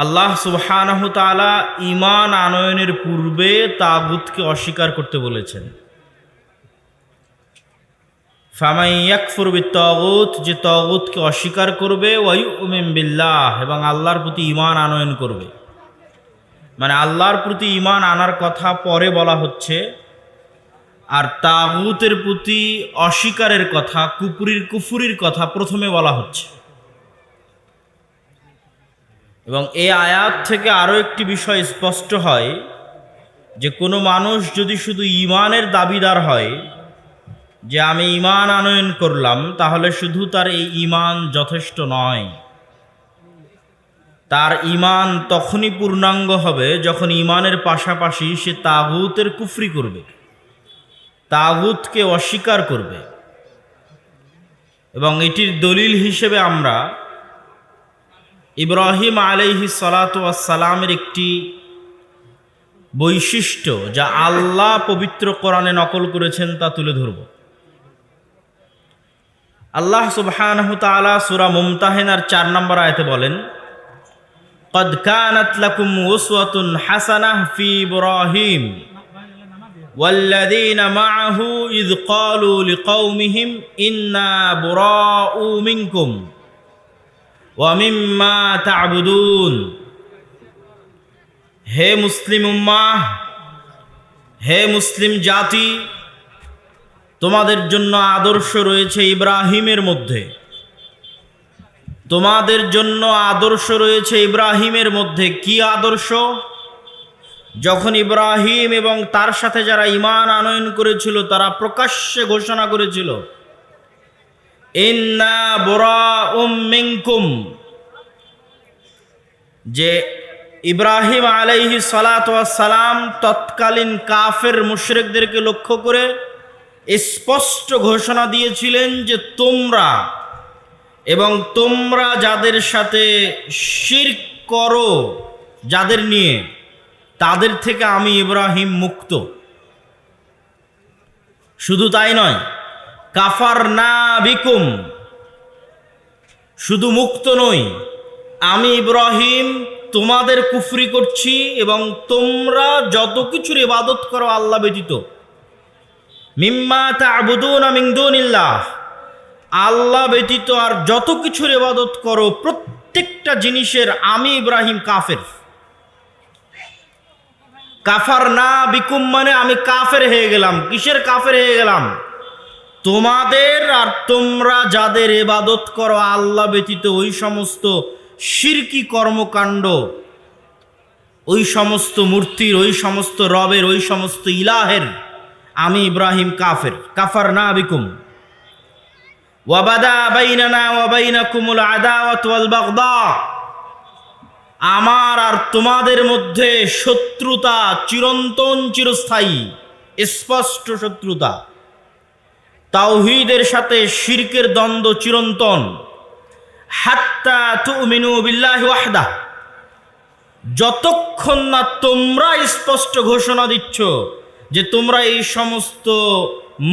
আল্লাহ সুবহানাহু তাআলা ঈমান আনয়নের পূর্বে তাগুতকে অস্বীকার করতে বলেছেন। ফামাই ইয়াকফুর বিত্তাগুত, যে তাগুতকে অস্বীকার করবে ওয়ায়ুমিন বিল্লাহ, এবং আল্লাহর প্রতি ইমান আনয়ন করবে। মানে আল্লাহর প্রতি ঈমান আনার কথা পরে বলা হচ্ছে, আর তাগুতের প্রতি অস্বীকারের কথা, কুপুরির, কুফুরির কথা প্রথমে বলা হচ্ছে। এবং এই আয়াত থেকে আরও একটি বিষয় স্পষ্ট হয় যে কোনো মানুষ যদি শুধু ইমানের দাবিদার হয় যে আমি ইমান আনয়ন করলাম, তাহলে শুধু তার এই ইমান যথেষ্ট নয়। তার ইমান তখনই পূর্ণাঙ্গ হবে যখন ইমানের পাশাপাশি সে তাগুতের কুফরি করবে, তাগুতকে অস্বীকার করবে। এবং এটির দলিল হিসেবে আমরা ইব্রাহিম আলাইহি সালাতামের একটি বৈশিষ্ট্য যা আল্লাহ পবিত্র কোরআনে নকল করেছেন তা তুলে ধরব আল্লাহ সুবহানাহু তাআলা সূরা মুমতাহিনার চার নম্বর আয়াতে বলেন قد كانت لكم أسوة حسنة في إبراهيم والذين معه إذ قالوا لقومهم إنا براء منكم ওয়ামিম্মা হে মুসলিম উম্মা হে মুসলিম জাতি, তোমাদের জন্য আদর্শ রয়েছে ইব্রাহিমের মধ্যে। তোমাদের জন্য আদর্শ রয়েছে ইব্রাহিমের মধ্যে। কি আদর্শ? যখন ইব্রাহিম এবং তার সাথে যারা ইমান আনয়ন করেছিল, তারা প্রকাশ্যে ঘোষণা করেছিল যে ইব্রাহিম আলাইহি সালাম তৎকালীন কাফের মুশরিকদেরকে লক্ষ্য করে স্পষ্ট ঘোষণা দিয়েছিলেন যে তোমরা এবং তোমরা যাদের সাথে শির করো, যাদের নিয়ে, তাদের থেকে আমি ইব্রাহিম মুক্ত। শুধু তাই নয় কাফার না বিকুম। শুধু মুক্ত নই, আমি ইব্রাহিম তোমাদের কুফরি করছি এবং তোমরা যত কিছুর ইবাদত করো আল্লাহ ব্যতীত। মিম্মা তাবুদুন মিংদুনিল্লাহ আল্লাহ ব্যতীত আর যত কিছুর ইবাদত করো, প্রত্যেকটা জিনিসের আমি ইব্রাহিম কাফের। কাফার না বিকুম মানে আমি কাফের হয়ে গেলাম। কিসের কাফের হয়ে গেলাম? তোমাদের আর তোমরা যাদের এবাদত করো, আল্লাহ ব্যতীত ওই সমস্ত শিরকি কর্মকাণ্ড, ওই সমস্ত মূর্তির, ওই সমস্ত রবের, ওই সমস্ত ইলাহের, আমি ইব্রাহিম কাফের। কাফার না বিকুম ওয়াবাদা বাইনানা ওয়াবাইনাকুমুল আদাওয়াত ওয়াল আমার আর তোমাদের মধ্যে শত্রুতা চিরন্তন চিরস্থায়ী, স্পষ্ট শত্রুতা। তাওহিদের সাথে শিরকের দ্বন্দ্ব চিরন্তন। হাত্তা তুমিনু বিল্লাহি ওয়াহদা। যতক্ষণ না তোমরা স্পষ্ট ঘোষণা দিচ্ছ যে তোমরা এই সমস্ত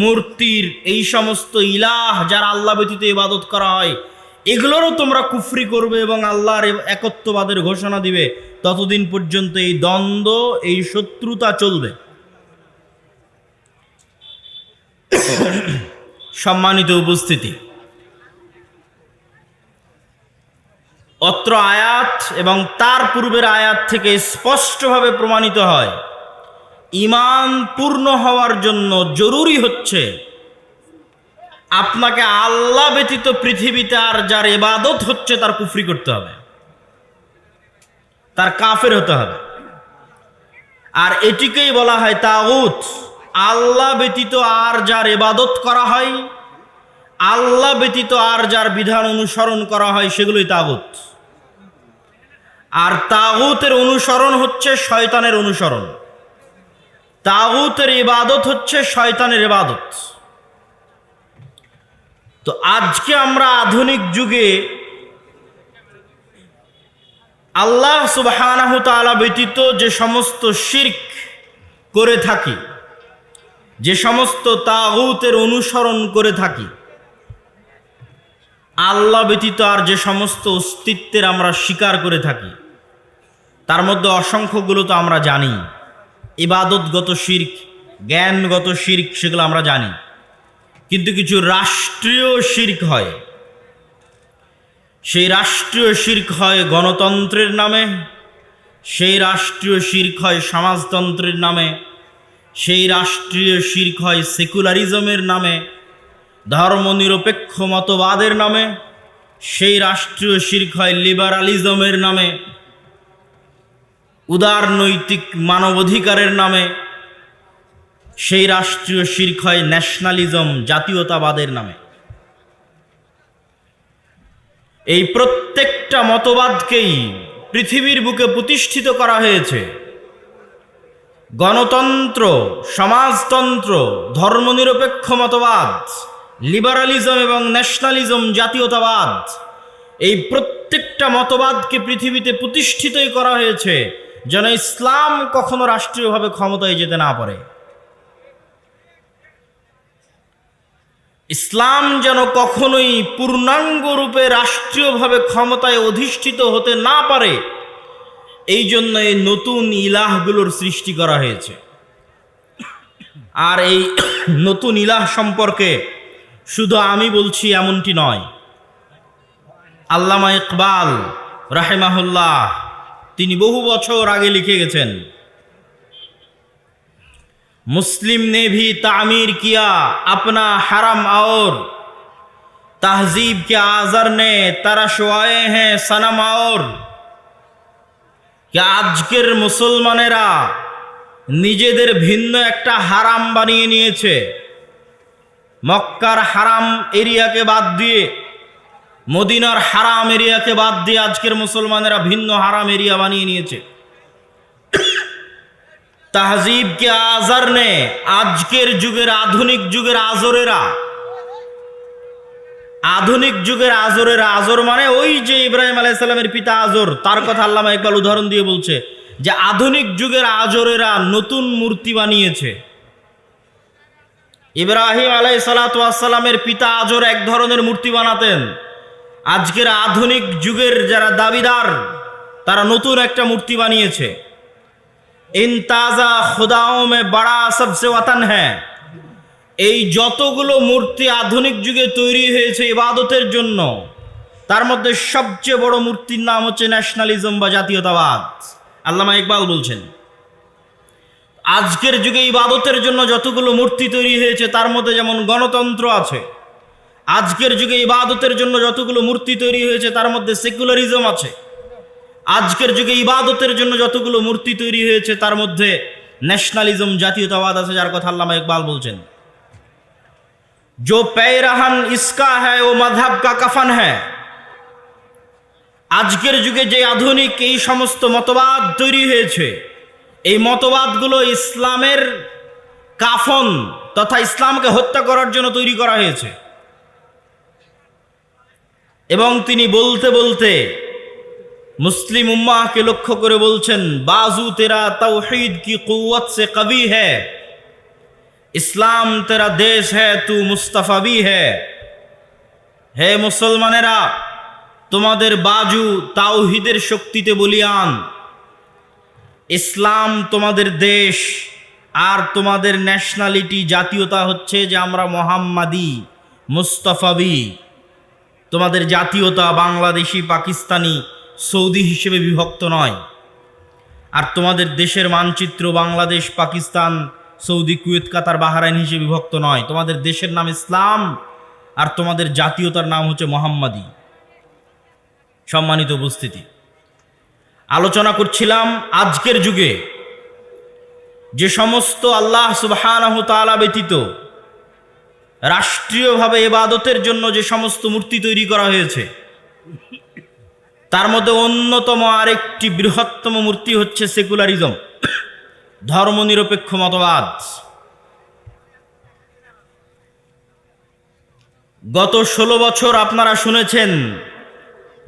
মূর্তির, এই সমস্ত ইলাহ যারা আল্লাহ ব্যতীত ইবাদত করা হয়, এগুলোরও তোমরা কুফরি করবে এবং আল্লাহর একত্ববাদের ঘোষণা দিবে, ততদিন পর্যন্ত এই দ্বন্দ্ব, এই শত্রুতা চলবে। সম্মানিত উপস্থিতি। অত্র আয়াত এবং তার পূর্বের আয়াত থেকে স্পষ্টভাবে প্রমাণিত হয় ইমান পূর্ণ হওয়ার জন্য জরুরি হচ্ছে আপনাকে আল্লাহ ব্যতীত পৃথিবীতে আর যার এবাদত হচ্ছে তার কুফরি করতে হবে, তার কাফের হতে হবে। আর এটিকেই বলা হয় তাউত আল্লাহ ব্যতীত আর যার এবাদত করা হয়, আল্লাহ ব্যতীত আর যার বিধান অনুসরণ করা হয়, সেগুলোই তাগুত। আর তাগুতের অনুসরণ হচ্ছে শয়তানের অনুসরণ। তাগুতের ইবাদত হচ্ছে শয়তানের ইবাদত। তো আজকে আমরা আধুনিক যুগে আল্লাহ সুবাহ ব্যতীত যে সমস্ত শির্ক করে থাকি যে সমস্ত তাগুতের অনুসরণ করে থাকি, আল্লাহ ব্যতীত আর যে সমস্ত অস্তিত্বের আমরা স্বীকার করে থাকি, তার মধ্যে অসংখ্যগুলো তো আমরা জানি। ইবাদতগত শির্ক, জ্ঞানগত শির্ক সেগুলো আমরা জানি। কিন্তু কিছু রাষ্ট্রীয় শির্ক হয়। সেই রাষ্ট্রীয় শির্ক হয় গণতন্ত্রের নামে, সেই রাষ্ট্রীয় শির্ক হয় সমাজতন্ত্রের নামে সেই রাষ্ট্রীয় শির্ক হয় সেকুলারিজমের নামে ধর্মনিরপেক্ষ মতবাদের নামে, সেই রাষ্ট্রীয় শির্ক হয় লিবারালিজমের নামে, উদারনৈতিক মানবাধিকারের নামে, সেই রাষ্ট্রীয় শির্ক হয় ন্যাশনালিজম জাতীয়তাবাদের নামে। এই প্রত্যেকটা মতবাদকেই পৃথিবীর বুকে প্রতিষ্ঠিত করা হয়েছে। গণতন্ত্র, সমাজতন্ত্র, ধর্মনিরপেক্ষ মতবাদ, লিবারালিজম এবং ন্যাশনালিজম জাতীয়তাবাদ। এই প্রত্যেকটা মতবাদকে পৃথিবীতে প্রতিষ্ঠিতই করা হয়েছে যেন ইসলাম কখনো রাষ্ট্রীয়ভাবে ক্ষমতায় যেতে না পারে। ইসলাম যেন কখনোই পূর্ণাঙ্গ রূপে রাষ্ট্রীয়ভাবে ক্ষমতায় অধিষ্ঠিত হতে না পারে এই জন্য এই নতুন ইলাহগুলোর সৃষ্টি করা হয়েছে আর এই নতুন ইলাহ সম্পর্কে শুধু আমি বলছি এমনটি নয় আল্লামা ইকবাল রাহেমাহুল্লাহ তিনি বহু বছর আগে লিখে গেছেন मुस्लिम ने भी तामीर किया अपना हरम और तहजीब के आजर ने तरशवाए हैं सनम और আজকের মুসলমানেরা নিজেদের ভিন্ন একটা হারাম বানিয়ে নিয়েছে। মক্কার হারাম এরিয়াকে বাদ দিয়ে, মদিনার হারাম এরিয়াকে বাদ দিয়ে আজকের মুসলমানেরা ভিন্ন হারাম এরিয়া বানিয়ে নিয়েছে। তাহজিব কে আজার নে আজকের যুগের আধুনিক যুগের আজরেরা আধুনিক যুগের আজরের আজর মানে ওই যে ইব্রাহিম আলাইসাল্লামের পিতা আজর, তার কথা আল্লামা একবার উদাহরণ দিয়ে বলছে যে আধুনিক যুগের আজরেরা নতুন মূর্তি বানিয়েছে। ইব্রাহিম আলাই সালাতামের পিতা আজর এক ধরনের মূর্তি বানাতেন। আজকের আধুনিক যুগের যারা দাবিদার, তারা নতুন একটা মূর্তি বানিয়েছে। ইন তাজা খোদাও মে বড়া সবসে ওয়াতন হ্যাঁ এই যতগুলো মূর্তি আধুনিক যুগে তৈরি হয়েছে ইবাদতের জন্য, তার মধ্যে সবচেয়ে বড় মূর্তির নাম হচ্ছে ন্যাশনালিজম বা জাতীয়তাবাদ। আল্লামা ইকবাল বলছেন, আজকের যুগে ইবাদতের জন্য যতগুলো মূর্তি তৈরি হয়েছে, তার মধ্যে যেমন গণতন্ত্র আছে, আজকের যুগে ইবাদতের জন্য যতগুলো মূর্তি তৈরি হয়েছে, তার মধ্যে সেকুলারিজম আছে। আজকের যুগে ইবাদতের জন্য যতগুলো মূর্তি তৈরি হয়েছে, তার মধ্যে ন্যাশনালিজম জাতীয়তাবাদ আছে, যার কথা আল্লামা ইকবাল বলছেন। जो पैरहन इसका है वो मजहब का कफन है আজকের যুগে যে আধুনিক এই সমস্ত মতবাদ তৈরি হয়েছে এই মতবাদগুলো ইসলামের কাফন তথা ইসলামকে হত্যা করার জন্য তৈরি করা হয়েছে এবং তিনি বলতে বলতে মুসলিম উম্মাহকে লক্ষ্য করে বলছেন বাজু তেরা তৌহিদ কি কুয়ত সে কবি है ইসলাম তেরা দেশ है তু মুস্তাফাবি है হে। মুসলমানেরা, তোমাদের বাজু তাওহিদের শক্তিতে বলিয়ান। ইসলাম তোমাদের দেশ আর তোমাদের ন্যাশনালিটি জাতীয়তা হচ্ছে যে আমরা মোহাম্মাদি মুস্তফাবি তোমাদের জাতীয়তা বাংলাদেশি, পাকিস্তানি, সৌদি হিসেবে বিভক্ত নয়। আর তোমাদের দেশের মানচিত্র Bangladesh, Pakistan Saudi, Kuwait, Qatar, Bahrain হিসেবে বিভক্ত নয়। তোমাদের দেশের নাম ইসলাম আর তোমাদের জাতীয়তার নাম হচ্ছে মোহাম্মদী। সম্মানিত উপস্থিতি। আলোচনা করছিলাম আজকের যুগে। যে সমস্ত আল্লাহ সুবহানাহ তাআলা ব্যতীত রাষ্ট্রীয়ভাবে এবাদতের জন্য যে সমস্ত মূর্তি তৈরি করা হয়েছে, তার মধ্যে অন্যতম আরেকটি বৃহত্তম মূর্তি হচ্ছে সেকুলারিজম। ধর্মনিরপেক্ষ মতবাদ। গত ষোলো বছর আপনারা শুনেছেন,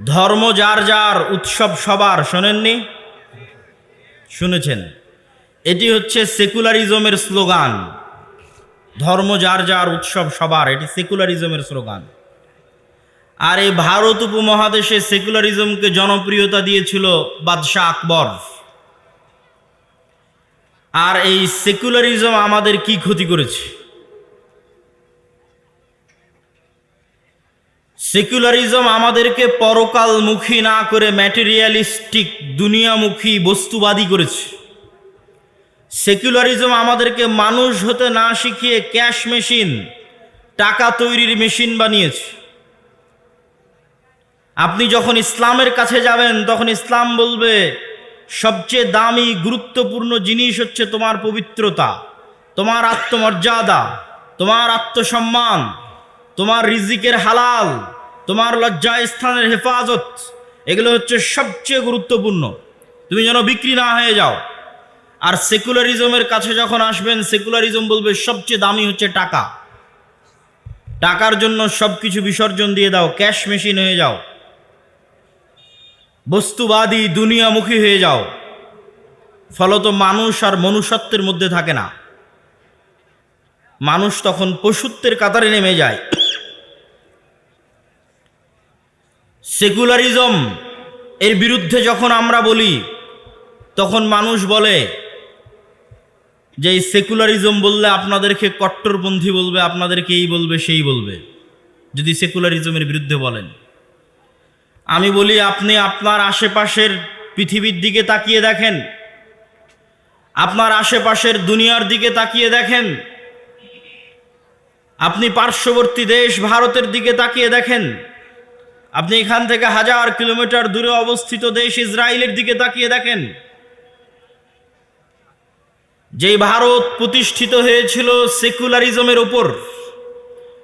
ধর্ম যার যার উৎসব সবার, শোনেননি? শুনেছেন। এটি হচ্ছে সেকুলারিজমের স্লোগান। ধর্ম যার যার উৎসব সবার, এটি সেকুলারিজমের স্লোগান। আর এই ভারত উপমহাদেশে সেকুলারিজমকে জনপ্রিয়তা দিয়েছিল বাদশাহ আকবর। আর এই সেকুলারিজম আমাদের কি ক্ষতি করেছে? সেকুলারিজম আমাদেরকে পরকালমুখী না করে ম্যাটেরিয়ালিস্টিক দুনিয়ামুখী বস্তুবাদী করেছে। সেকুলারিজম আমাদেরকে মানুষ হতে না শিখিয়ে ক্যাশ মেশিন, টাকা তৈরির মেশিন বানিয়েছে। আপনি যখন ইসলামের কাছে যাবেন, তখন ইসলাম বলবে সবচেয়ে দামি, গুরুত্বপূর্ণ জিনিস হচ্ছে তোমার পবিত্রতা, তোমার আত্মমর্যাদা, তোমার আত্মসম্মান, তোমার রিজিকের হালাল, তোমার লজ্জা স্থানের হেফাজত, এগুলো হচ্ছে সবচেয়ে গুরুত্বপূর্ণ। তুমি যেন বিক্রি না হয়ে যাও। আর সেকুলারিজমের কাছে যখন আসবেন, সেকুলারিজম বলবে সবচেয়ে দামি হচ্ছে টাকা। টাকার জন্য সব কিছু বিসর্জন দিয়ে দাও, ক্যাশ মেশিন হয়ে যাও। বস্তুবাদী দুনিয়ামুখী হয়ে যাও। ফলত মানুষ আর মনুষ্যত্বের মধ্যে থাকে না। মানুষ তখন পশুত্বের কাতারে নেমে যায়। সেকুলারিজম এর বিরুদ্ধে যখন আমরা বলি, তখন মানুষ বলে যে, এই সেকুলারিজম বললে আপনাদেরকে কট্টরপন্থী বলবে, আপনাদেরকে এই বলবে, সেই বলবে। যদি সেকুলারিজমের বিরুদ্ধে বলেন। আমি বলি, আপনি আপনার আশেপাশের পৃথিবীর দিকে তাকিয়ে দেখেন। আপনার আশেপাশের দুনিয়ার দিকে তাকিয়ে দেখেন। আপনি পার্শ্ববর্তী দেশ ভারতের দিকে তাকিয়ে দেখেন। আপনি এখান থেকে হাজার কিলোমিটার দূরে অবস্থিত দেশ ইসরায়েলের দিকে তাকিয়ে দেখেন। যেই ভারত প্রতিষ্ঠিত হয়েছিল সেকুলারিজমের উপর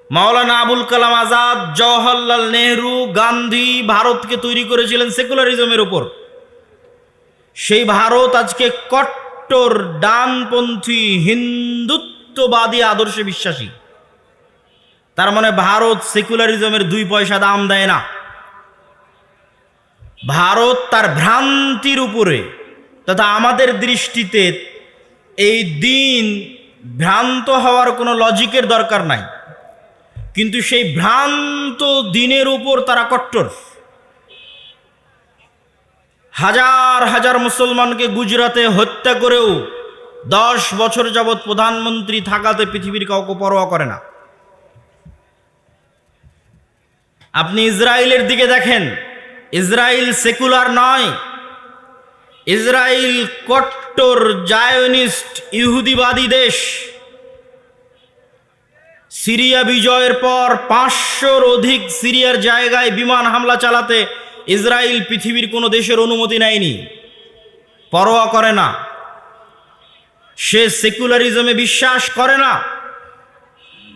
মাওলানা আবুল কালাম আজাদ, জওহরলাল নেহরু, গান্ধী ভারতকে তৈরি করেছিলেন সেকুলারিজমের উপর। সেই ভারত আজকে কট্টর, ডানপন্থী, হিন্দুত্ববাদী, আদর্শে বিশ্বাসী। তার মানে ভারত সেকুলারিজমের দুই পয়সা দাম দেয় না। ভারত তার ভ্রান্তির উপরে তথা আমাদের দৃষ্টিতে এই দিন ভ্রান্ত হওয়ার কোনো লজিকের দরকার নাই। কিন্তু সেই ভ্রান্ত দিনের উপর তারা কট্টর। হাজার হাজার মুসলমানকে গুজরাতে হত্যা করেও দশ বছর যাবৎ প্রধানমন্ত্রী থাকাতে পৃথিবীর কাউকে পরোয়া করে না। আপনি ইসরায়েলের দিকে দেখেন, ইসরায়েল সেকুলার নয়। ইসরায়েল কট্টর জায়নিস্ট ইহুদিবাদী দেশ। সিরিয়া বিজয়ের পর পাঁচশোর অধিক সিরিয়ার জায়গায় বিমান হামলা চালাতে ইসরায়েল পৃথিবীর কোনো দেশের অনুমতি নেয়নি। পরোয়া করে না। সে সেকুলারিজমে বিশ্বাস করে না।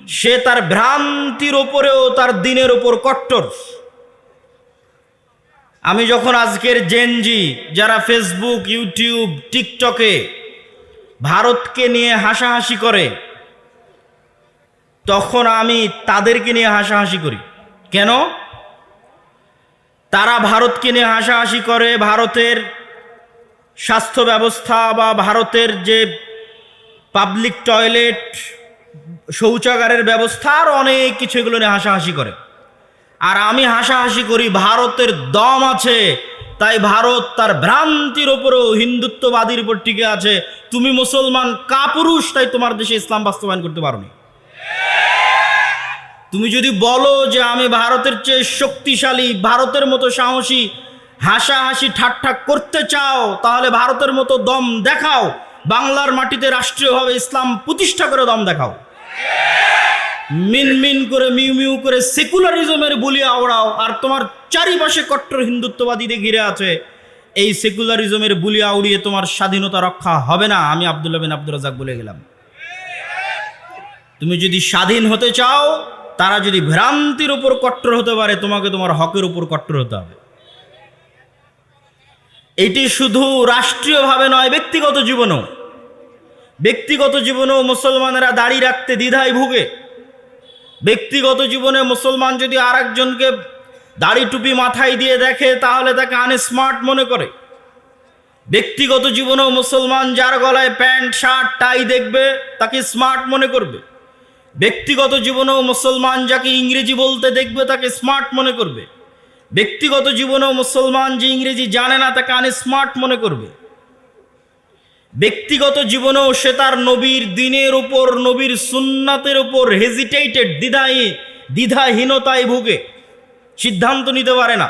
সে তার ভ্রান্তির ওপরেও তার দিনের ওপর কট্টর। আমি যখন আজকের জেনজি, যারা ফেসবুক, ইউটিউব, টিকটকে ভারতকে নিয়ে হাসাহাসি করে তখন আমি তাদেরকে নিয়ে হাসাহাসি করি। কেন? তারা ভারতকে নিয়ে হাসাহাসি করে, ভারতের স্বাস্থ্য ব্যবস্থা বা ভারতের যে পাবলিক টয়লেট শৌচাগারের ব্যবস্থা, আর অনেক কিছু এগুলো নিয়ে হাসাহাসি করে। আর আমি হাসাহাসি করি, ভারতের দম আছে, তাই ভারত তার ভ্রান্তির ওপরেও হিন্দুত্ববাদীর উপর টিকে আছে। তুমি মুসলমান, কাপুরুষ, তাই তোমার দেশে ইসলাম বাস্তবায়ন করতে পারো তুমি যদি বলো যে আমি ভারতের চেয়ে শক্তিশালী, ভারতের মতো সাহসী, হাসাহাসি ঠাট্টা করতে চাও, তাহলে ভারতের মতো দম দেখাও। বাংলার মাটিতে রাষ্ট্রীয়ভাবে ইসলাম প্রতিষ্ঠা করে দম দেখাও। মিন মিন করে, মিউ মিউ করে সেকুলারিজমের বলি আওড়াও, আর তোমার চারিপাশে কট্টর হিন্দুত্ববাদীদের ঘিরে আছে। এই সেকুলারিজমের বুলি আউড়িয়ে তোমার স্বাধীনতা রক্ষা হবে না, আমি আবদুল্লাহ বিন আব্দুল রাজাক বলে গেলাম। তুমি যদি স্বাধীন হতে চাও তারা যদি ভ্রান্তির উপর কট্টর হতে পারে, তোমাকে তোমার হকের উপর কট্টর হতে হবে। এটি শুধু রাষ্ট্রীয়ভাবে নয়, ব্যক্তিগত জীবনেও। ব্যক্তিগত জীবনেও মুসলমানেরা দাড়ি রাখতে দ্বিধায় ভুগে। ব্যক্তিগত জীবনে মুসলমান যদি আর একজনকে দাড়ি টুপি মাথায় দিয়ে দেখে, তাহলে তাকে আনস্মার্ট মনে করে। ব্যক্তিগত জীবনেও মুসলমান যার গলায় প্যান্ট, শার্ট, টাই দেখবে, তাকে স্মার্ট মনে করবে। ব্যক্তিগত জীবনেও মুসলমান যাকে ইংরেজি বলতে দেখবে তাকে স্মার্ট মনে করবে। ব্যক্তিগত জীবনেও মুসলমান যে ইংরেজি জানে না তাকে আনস্মার্ট মনে করবে। ব্যক্তিগত জীবনেও সে তার নবীর দিনের উপর, নবীর সুন্নাতের উপর হেজিটেটেড দ্বিধায়, দ্বিধাহীনতায় ভুগে। সিদ্ধান্ত নিতে পারে না।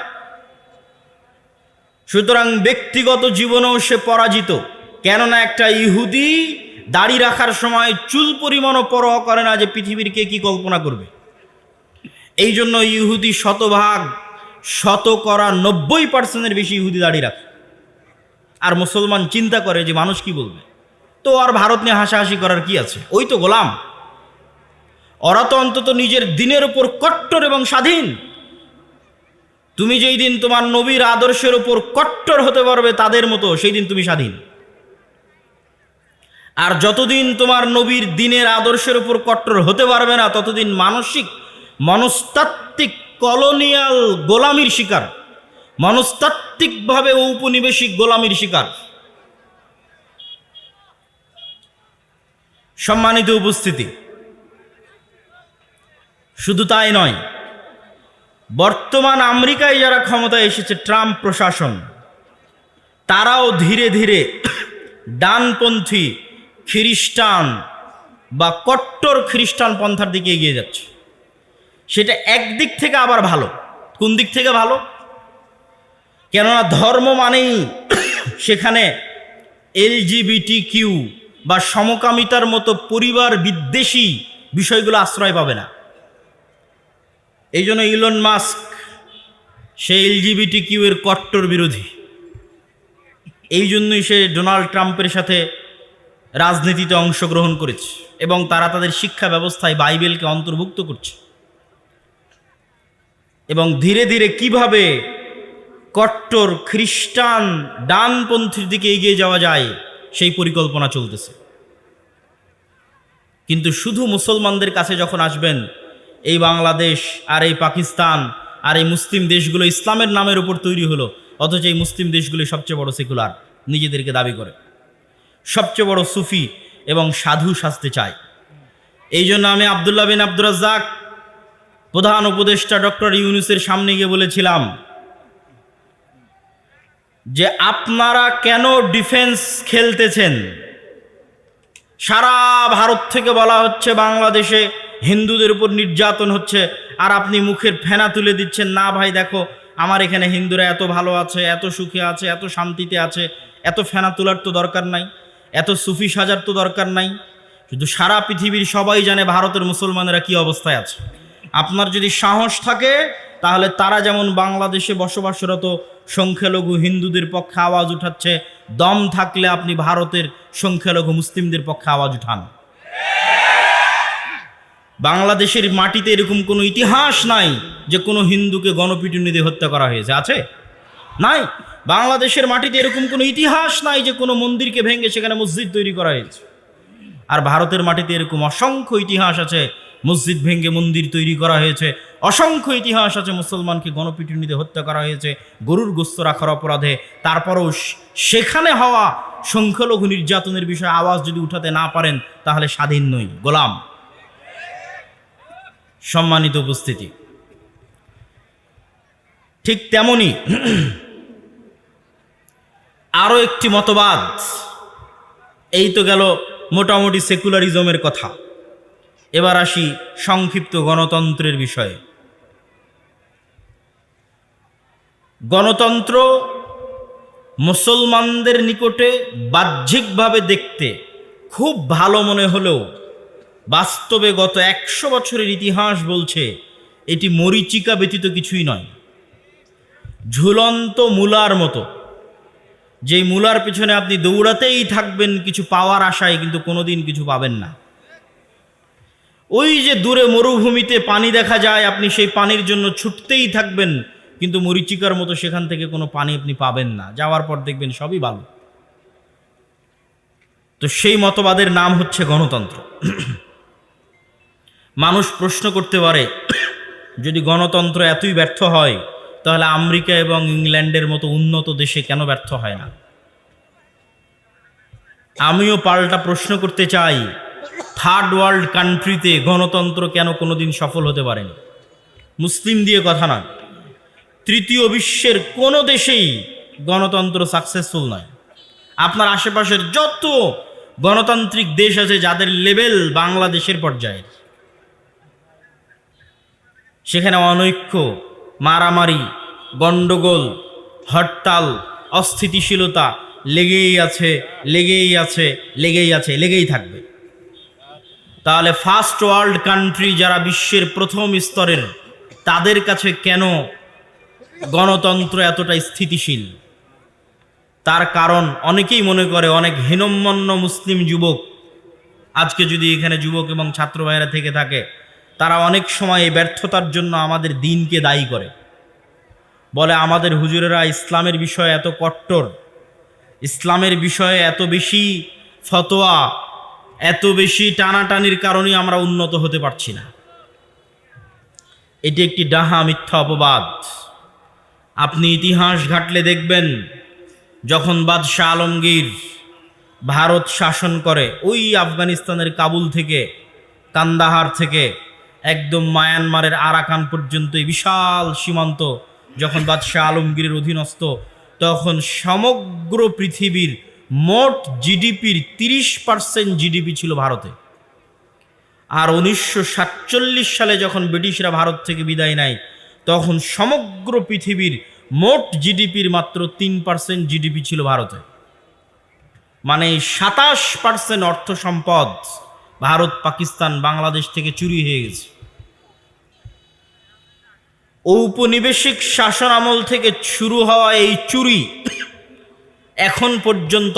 সুতরাং ব্যক্তিগত জীবনেও সে পরাজিত। কেননা একটা ইহুদি দাড়ি রাখার সময় চুল পরিমাণও পরোয়া করে না যে পৃথিবীর কে কি কল্পনা করবে। এই জন্য ইহুদি শতভাগ, শতকরা নব্বই পার্সেন্টের বেশি ইহুদি দাড়ি রাখে। আর মুসলমান চিন্তা করে যে মানুষ কি বলবে? তো আর ভারত নিয়ে হাসাহাসি করার কি আছে? ওই তো গোলাম। ওরা তো অন্তত নিজের দিনের উপর কট্টর এবং স্বাধীন। তুমি যেই দিন তোমার নবীর আদর্শের উপর কট্টর হতে পারবে তাদের মতো, সেই দিন তুমি স্বাধীন। আর যতদিন তোমার নবীর দিনের আদর্শের উপর কট্টর হতে পারবে না, ততদিন মানসিক, মনস্তাত্ত্বিক কলোনিয়াল গোলামির শিকার। মনস্তাত্ত্বিকভাবে ঔপনিবেশিক গোলামির শিকার। সম্মানিত উপস্থিতি। শুধু তাই নয়, বর্তমান আমেরিকায় যারা ক্ষমতায় এসেছে, ট্রাম্প প্রশাসন, তারাও ধীরে ধীরে ডানপন্থী খ্রিস্টান বা কট্টর খ্রিস্টান পন্থার দিকে এগিয়ে যাচ্ছে। সেটা একদিক থেকে আবার ভালো। কোন দিক থেকে ভালো? কেননা ধর্ম মানেই সেখানে এলজিবিটি কিউ বা সমকামিতার মতো পরিবার বিদ্বেষী বিষয়গুলো আশ্রয় পাবে না। এই জন্য ইলন মাস্ক সে এলজিবিটি কিউ এর কট্টর বিরোধী। এই জন্যই সে ডোনাল্ড ট্রাম্পের সাথে রাজনীতিতে অংশগ্রহণ করেছে এবং তারা তাদের শিক্ষা ব্যবস্থায় বাইবেলকে অন্তর্ভুক্ত করছে। এবং ধীরে ধীরে কীভাবে কট্টর খ্রিস্টান ডানপন্থীর দিকে এগিয়ে যাওয়া যায়, সেই পরিকল্পনা চলতেছে। কিন্তু শুধু মুসলমানদের কাছে যখন আসবেন, এই বাংলাদেশ আর এই পাকিস্তান আর এই মুসলিম দেশগুলো ইসলামের নামের উপর তৈরি হলো, অথচ এই মুসলিম দেশগুলি সবচেয়ে বড় সেকুলার, নিজেদেরকে দাবি করে। সবচেয়ে বড় সুফি এবং সাধু সাজতে চায়। এই জন্য আমি আবদুল্লাহ বিন আব্দুর রাজ্জাক, প্রধান উপদেষ্টা ডক্টর ইউনুসের সামনে গিয়ে বলেছিলাম যে আপনারা কেন ডিফেন্স খেলতেছেন? সারা ভারত থেকে বলা হচ্ছে বাংলাদেশে হিন্দুদের উপর নির্যাতন হচ্ছে, আর আপনি মুখের ফেনা তুলে দিচ্ছেন, না ভাই, দেখো, আমার এখানে হিন্দুরা এত ভালো আছে, এত সুখে আছে, এত শান্তিতে আছে, এত ফেনা তোলার তো দরকার নাই। এত সুফি সাজার তো দরকার নাই। শুধু সারা পৃথিবীর সবাই জানে ভারতের মুসলমানেরা কি অবস্থায় আছে। আপনার যদি সাহস থাকে, তাহলে তারা যেমন বাংলাদেশে বসবাসরত সংখ্যালঘু হিন্দুদের পক্ষে আওয়াজ উঠাচ্ছে, দম থাকলে আপনি ভারতের সংখ্যালঘু মুসলিমদের পক্ষে আওয়াজ উঠান। বাংলাদেশের মাটিতে এরকম কোনো ইতিহাস নাই যে কোনো হিন্দুকে গণপিটুনি হত্যা করা হয়েছে। আছে? নাই? বাংলাদেশের মাটিতে এরকম কোনো ইতিহাস নাই যে কোনো মন্দিরকে ভেঙে সেখানে মসজিদ তৈরি করা হয়েছে। আর ভারতের মাটিতে এরকম অসংখ্য ইতিহাস আছে, মসজিদ ভেঙে মন্দির তৈরি করা হয়েছে। অসংখ্য ইতিহাস আছে, মুসলমানকে গণপিটুনিতে হত্যা করা হয়েছে, গরুর গোস্ত রাখার অপরাধে। তারপরও সেখানে হওয়া সংখ্যালঘু নির্যাতনের বিষয়ে আওয়াজ যদি উঠাতে না পারেন, তাহলে স্বাধীন নই। গোলাম, সম্মানিত উপস্থিতি। ঠিক তেমনি আরও একটি মতবাদ। এই তো গেল মোটামুটি সেকুলারিজমের কথা। এবার আসি সংক্ষিপ্ত গণতন্ত্রের বিষয়ে। গণতন্ত্র মুসলমানদের নিকটে বাহ্যিকভাবে দেখতে খুব ভালো মনে হলেও বাস্তবে গত একশো বছরের ইতিহাস বলছে এটি মরিচিকা ব্যতীত কিছুই নয়। ঝুলন্ত মূলার মতো। যেই মূলার পিছনে আপনি দৌড়াতেই থাকবেন, কিছু পাওয়ার আশায় কিন্তু কোনোদিন কিছু পাবেন না। ওই যে দূরে মরুভূমিতে পানি দেখা যায়, আপনি সেই পানির জন্য ছুটতেই থাকবেন, কিন্তু মরিচিকার মতো সেখান থেকে কোনো পানি আপনি পাবেন না। যাওয়ার পর দেখবেন সবই ভালো তো সেই মতবাদের নাম হচ্ছে গণতন্ত্র। মানুষ প্রশ্ন করতে পারে, যদি গণতন্ত্র এতই ব্যর্থ হয় তাহলে আমেরিকা এবং ইংল্যান্ডের মতো উন্নত দেশে কেন ব্যর্থ হয় না? আমিও পাল্টা প্রশ্ন করতে চাই থার্ড ওয়ার্ল্ড কান্ট্রিতে গণতন্ত্র কেন কোনোদিন সফল হতে পারেনি? মুসলিম দিয়ে কথা নয়। তৃতীয় বিশ্বের কোনো দেশেই গণতন্ত্র সাকসেসফুল নয়। আপনার আশেপাশের যত গণতান্ত্রিক দেশ আছে, যাদের লেভেল বাংলাদেশের পর্যায়ের, সেখানে অনৈক্য মারামারি, গণ্ডগোল, হরতাল, অস্থিতিশীলতা, লেগেই আছে লেগেই আছে লেগেই আছে, লেগেই থাকবে। তাহলে ফার্স্ট ওয়ার্ল্ড কান্ট্রি যারা বিশ্বের প্রথম স্তরের, তাদের কাছে কেন গণতন্ত্র এতটা স্থিতিশীল? তার কারণ অনেকেই মনে করে অনেক হীনম্মন্য মুসলিম যুবক, আজকে যদি এখানে যুবক এবং ছাত্র থেকে থাকে তারা অনেক সময় এই ব্যর্থতার জন্য আমাদের দিনকে দায়ী করে। বলে, আমাদের হুজুরেরা ইসলামের বিষয়ে এত কট্টর, ইসলামের বিষয়ে এত বেশি ফতোয়া, এত বেশি টানাটানির কারণে আমরা উন্নত হতে পারছি না। এটি একটি ডাহা মিথ্যা অপবাদ। আপনি ইতিহাস ঘাটলে দেখবেন, যখন বাদশাহ আলমগীর ভারত শাসন করে, ওই আফগানিস্তানের কাবুল থেকে, কান্দাহার থেকে একদম মায়ানমারের আরাকান পর্যন্ত এই বিশাল সীমান্ত যখন বাদশাহ আলমগীরের অধীনস্থ, তখন সমগ্র পৃথিবীর মোট জিডিপির তিরিশ পার্সেন্ট জিডিপি ছিল ভারতে। আর উনিশশো সাতচল্লিশ সালে যখন ব্রিটিশরা ভারত থেকে বিদায় নেয়, তখন সমগ্র পৃথিবীর মোট জিডিপির মাত্র তিন পার্সেন্ট জিডিপি ছিল ভারতে। মানে সাতাশ পার্সেন্ট অর্থ সম্পদ ভারত, পাকিস্তান, বাংলাদেশ থেকে চুরি হয়ে গেছে। ঔপনিবেশিক শাসন আমল থেকে শুরু হওয়া এই চুরি এখন পর্যন্ত